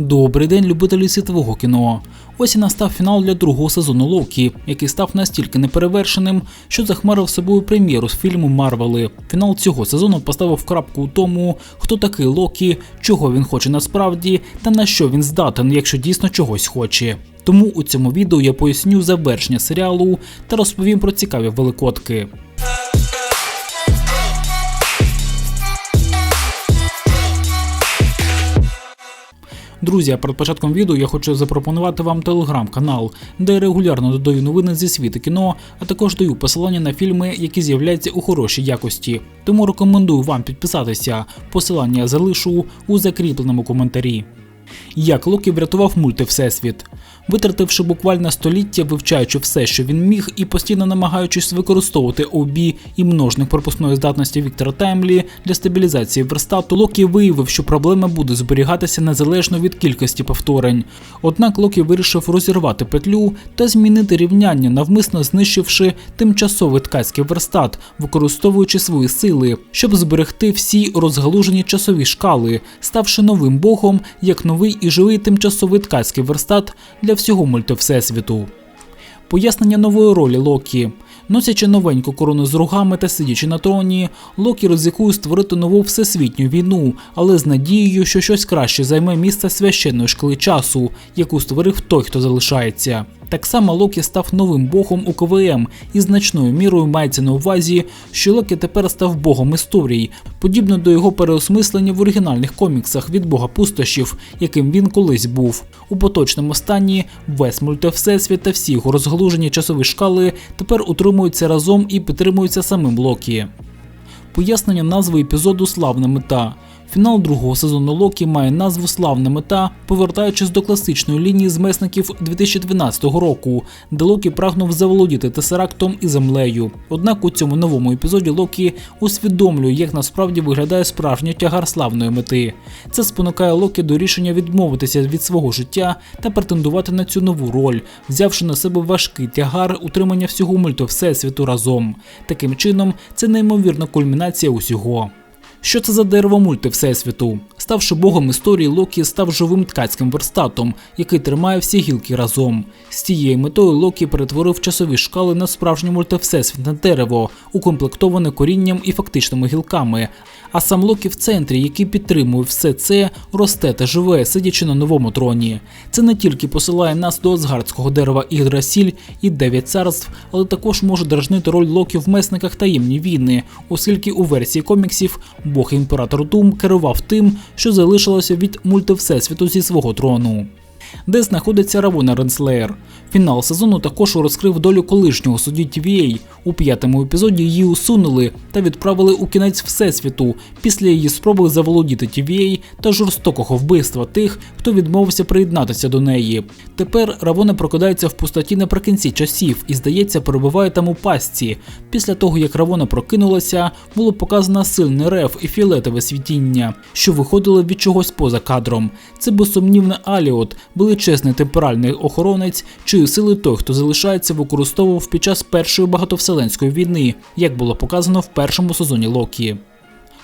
Добрий день, любителі світового кіно. Ось і настав фінал для другого сезону Локі, який став настільки неперевершеним, що захмарив собою прем'єру з фільму Марвели. Фінал цього сезону поставив крапку у тому, хто такий Локі, чого він хоче насправді, та на що він здатен, якщо дійсно чогось хоче. Тому у цьому відео я поясню завершення серіалу та розповім про цікаві великодки. Друзі, перед початком відео я хочу запропонувати вам телеграм-канал, де я регулярно додаю новини зі світу кіно, а також даю посилання на фільми, які з'являються у хорошій якості. Тому рекомендую вам підписатися. Посилання залишу у закріпленому коментарі. Як Локі врятував мульти Всесвіт, витративши буквально століття, вивчаючи все, що він міг, і постійно намагаючись використовувати обі і множник пропускної здатності Віктора Таймлі для стабілізації верстату, Локі виявив, що проблема буде зберігатися незалежно від кількості повторень. Однак Локі вирішив розірвати петлю та змінити рівняння, навмисно знищивши тимчасовий ткацький верстат, використовуючи свої сили, щоб зберегти всі розгалужені часові шкали, ставши новим богом як новий і живий тимчасовий ткацький верстат для всього мультивсесвіту. Пояснення нової ролі Локі. Носячи новеньку корону з рогами та сидячи на троні, Локі ризикує створити нову всесвітню війну, але з надією, що щось краще займе місце священної шкали часу, яку створив той, хто залишається. Так само Локі став новим богом у КВМ і значною мірою мається на увазі, що Локі тепер став богом історій, подібно до його переосмислення в оригінальних коміксах від бога пустощів, яким він колись був. У поточному стані весь мультивсесвіт та всі його розгалужені часові шкали тепер утримуються разом і підтримуються самим Локі. Пояснення назви епізоду Славна мета. Фінал другого сезону Локі має назву Славна мета, повертаючись до класичної лінії з месників 2012 року, де Локі прагнув заволодіти Тесерактом і землею. Однак у цьому новому епізоді Локі усвідомлює, як насправді виглядає справжній тягар славної мети. Це спонукає Локі до рішення відмовитися від свого життя та претендувати на цю нову роль, взявши на себе важкий тягар утримання всього мульту всесвіту разом. Таким чином, це неймовірна кульмінація усього. Що це за дерево мульти Всесвіту? Ставши богом історії, Локі став живим ткацьким верстатом, який тримає всі гілки разом. З цією метою Локі перетворив часові шкали на справжнє мультивсесвітне дерево, укомплектоване корінням і фактичними гілками. А сам Локі в центрі, який підтримує все це, росте та живе, сидячи на новому троні. Це не тільки посилає нас до Асгардського дерева Ігдрасіль і Дев'ять царств, але також може дражнити роль Локі в месниках таємні війни, оскільки у версії коміксів Бог імператор Дум керував тим, що залишилося від мультивсесвіту зі свого трону. Де знаходиться Равона Ренслеєр. Фінал сезону також розкрив долю колишнього судді TVA. У п'ятому епізоді її усунули та відправили у кінець всесвіту після її спроби заволодіти TVA та жорстокого вбивства тих, хто відмовився приєднатися до неї. Тепер Равона прокидається в пустоті наприкінці часів і, здається, перебуває там у пастці. Після того, як Равона прокинулася, було показано сильний рев і фіолетове світіння, що виходили від чогось поза кадром. Це безсумнівно Аліот, величезний темперальний охоронець, чиї сили той, хто залишається, використовував під час першої багатовселенської війни, як було показано в першому сезоні Локі.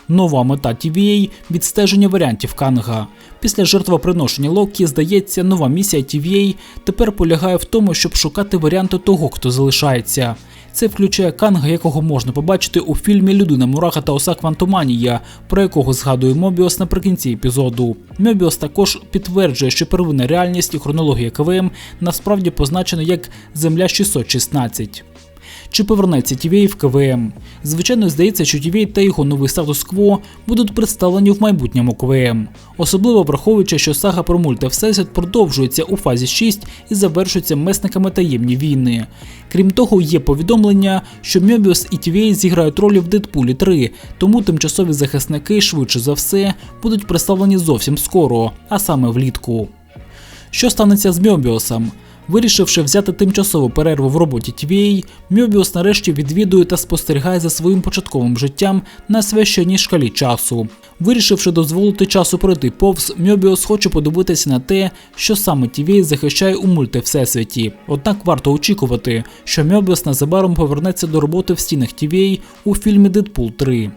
Нова мета TVA – відстеження варіантів Канга. Після жертвоприношення Локі, здається, нова місія TVA тепер полягає в тому, щоб шукати варіанти того, хто залишається. Це включає Канга, якого можна побачити у фільмі Людина Мураха та Оса Квантоманія, про якого згадує Мобіос наприкінці епізоду. Мобіос також підтверджує, що первинна реальність і хронологія КВМ насправді позначена як Земля 616. Чи повернеться TVA в КВМ? Звичайно, здається, що TVA та його новий статус-кво будуть представлені в майбутньому КВМ, особливо враховуючи, що сага про мульти Всесвіт продовжується у фазі 6 і завершується месниками таємні війни. Крім того, є повідомлення, що Мьобіус і TVA зіграють ролі в Дедпулі 3, тому тимчасові захисники швидше за все будуть представлені зовсім скоро, а саме влітку. Що станеться з Мьобіусом? Вирішивши взяти тимчасову перерву в роботі TVA, Мьобіус нарешті відвідує та спостерігає за своїм початковим життям на священній шкалі часу. Вирішивши дозволити часу пройти повз, Мьобіус хоче подивитися на те, що саме TVA захищає у мульти Всесвіті. Однак варто очікувати, що Мьобіус незабаром повернеться до роботи в стінах TVA у фільмі Дедпул 3.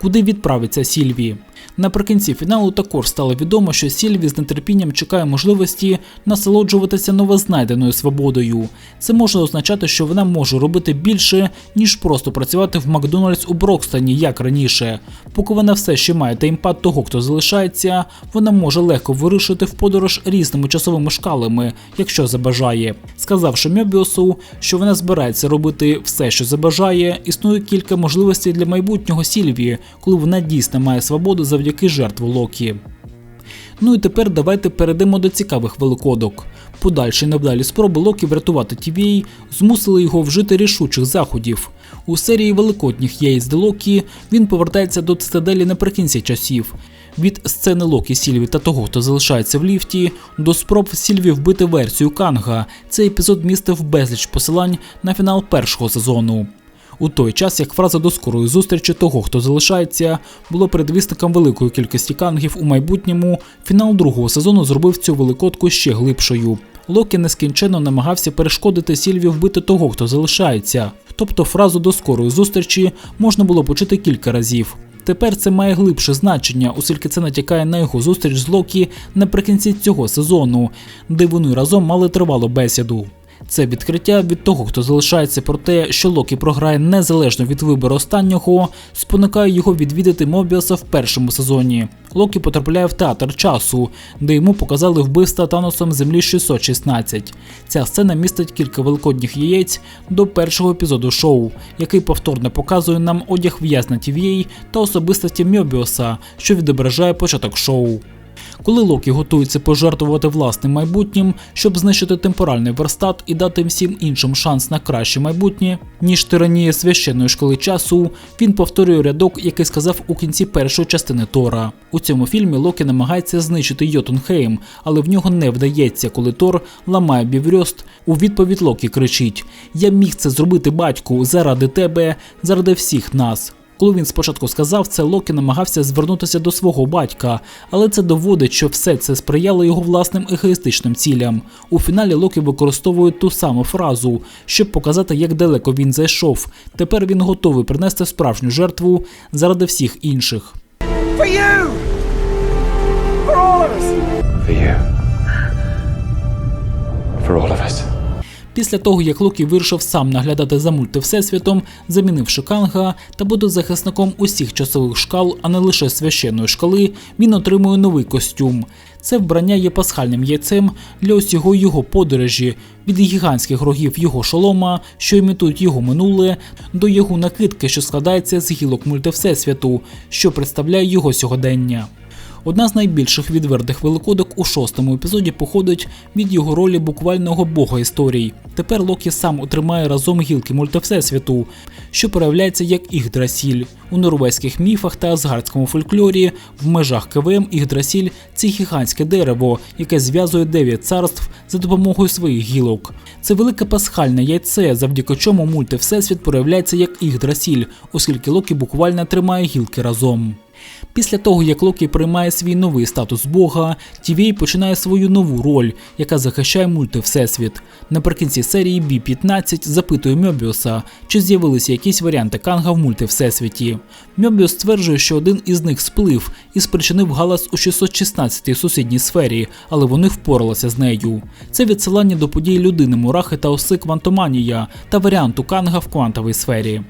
Куди відправиться Сільві? Наприкінці фіналу також стало відомо, що Сільві з нетерпінням чекає можливості насолоджуватися новознайденою свободою. Це може означати, що вона може робити більше, ніж просто працювати в Макдональдс у Брокстоні, як раніше. Поки вона все ще має таймпад того, хто залишається, вона може легко вирушити в подорож різними часовими шкалами, якщо забажає. Сказавши Мьобіусу, що вона збирається робити все, що забажає, існує кілька можливостей для майбутнього Сільвії, коли вона дійсно має свободу завдяки жертву Локі. Ну і тепер давайте перейдемо до цікавих великодок. Подальші невдалі спроби Локі врятувати TVA змусили його вжити рішучих заходів. У серії великодніх яєць де Локі він повертається до цитаделі наприкінці часів. Від сцени Локі Сільві та того, хто залишається в ліфті, до спроб Сільві вбити версію Канга. Цей епізод містив безліч посилань на фінал першого сезону. У той час, як фраза до скорої зустрічі того, хто залишається, було передвісником великої кількості кангів у майбутньому, фінал другого сезону зробив цю великодку ще глибшою. Локі нескінченно намагався перешкодити Сільві вбити того, хто залишається. Тобто фразу до скорої зустрічі можна було почути кілька разів. Тепер це має глибше значення, оскільки це натякає на його зустріч з Локі наприкінці цього сезону, де вони разом мали тривалу бесіду. Це відкриття від того, хто залишається про те, що Локі програє незалежно від вибору останнього, спонукає його відвідати Мобіуса в першому сезоні. Локі потрапляє в театр часу, де йому показали вбивства Таносом Землі 616. Ця сцена містить кілька великодніх яєць до першого епізоду шоу, який повторно показує нам одяг в'язня TVA та особистості Мьобіуса, що відображає початок шоу. Коли Локі готується пожертвувати власним майбутнім, щоб знищити темпоральний верстат і дати всім іншим шанс на краще майбутнє, ніж тиранія священної школи часу, він повторює рядок, який сказав у кінці першої частини Тора. У цьому фільмі Локі намагається знищити Йотунхейм, але в нього не вдається, коли Тор ламає біврьост. У відповідь Локі кричить: Я міг це зробити, батьку, заради тебе, заради всіх нас. Коли він спочатку сказав це, Локі намагався звернутися до свого батька, але це доводить, що все це сприяло його власним егоїстичним цілям. У фіналі Локі використовує ту саму фразу, щоб показати, як далеко він зайшов. Тепер він готовий принести справжню жертву заради всіх інших. For you! For all of us! Після того, як Локі вирішив сам наглядати за мультивсесвітом, замінивши Канга та буде захисником усіх часових шкал, а не лише священної шкали, він отримує новий костюм. Це вбрання є пасхальним яйцем для усього його подорожі, від гігантських рогів його шолома, що імітують його минуле, до його накидки, що складається з гілок мультивсесвіту, що представляє його сьогодення. Одна з найбільших відвертих великодок у шостому епізоді походить від його ролі буквального бога історій. Тепер Локі сам отримає разом гілки мультивсесвіту, що проявляється як Ігдрасіль. У норвезьких міфах та азгардському фольклорі в межах КВМ Ігдрасіль це гігантське дерево, яке зв'язує дев'ять царств за допомогою своїх гілок. Це велике пасхальне яйце, завдяки чому мультивсесвіт проявляється як Ігдрасіль, оскільки Локі буквально тримає гілки разом. Після того, як Локі приймає свій новий статус Бога, TVA починає свою нову роль, яка захищає мультивсесвіт. Наприкінці серії B-15 запитує Мьобіуса, чи з'явилися якісь варіанти Канга в мультивсесвіті. Мьобіус стверджує, що один із них сплив і спричинив галас у 616-й сусідній сфері, але вони впоралися з нею. Це відсилання до подій людини Мурахи та оси Квантоманія та варіанту Канга в квантовій сфері.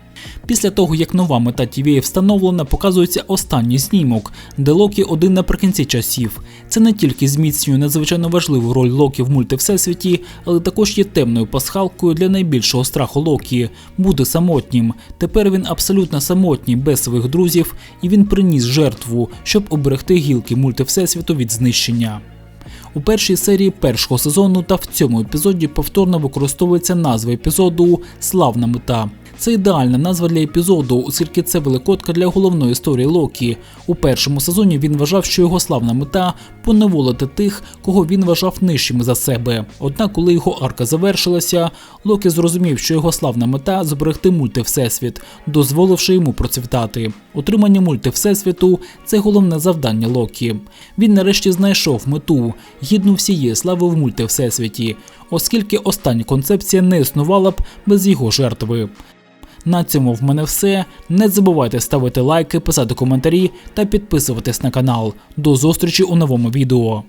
Після того, як нова мета TVA встановлена, показується останній знімок, де Локі один наприкінці часів. Це не тільки зміцнює надзвичайно важливу роль Локі в мультивсесвіті, але також є темною пасхалкою для найбільшого страху Локі бути самотнім. Тепер він абсолютно самотній, без своїх друзів, і він приніс жертву, щоб оберегти гілки мультивсесвіту від знищення. У першій серії першого сезону та в цьому епізоді повторно використовується назва епізоду Славна мета. Це ідеальна назва для епізоду, оскільки це великодка для головної історії Локі. У першому сезоні він вважав, що його славна мета поневолити тих, кого він вважав нижчими за себе. Однак, коли його арка завершилася, Локі зрозумів, що його славна мета зберегти мульти всесвіт, дозволивши йому процвітати. Отримання мультивсесвіту це головне завдання Локі. Він нарешті знайшов мету, гідну всієї слави в мультивсесвіті, оскільки остання концепція не існувала б без його жертви. На цьому в мене все. Не забувайте ставити лайки, писати коментарі та підписуватись на канал. До зустрічі у новому відео.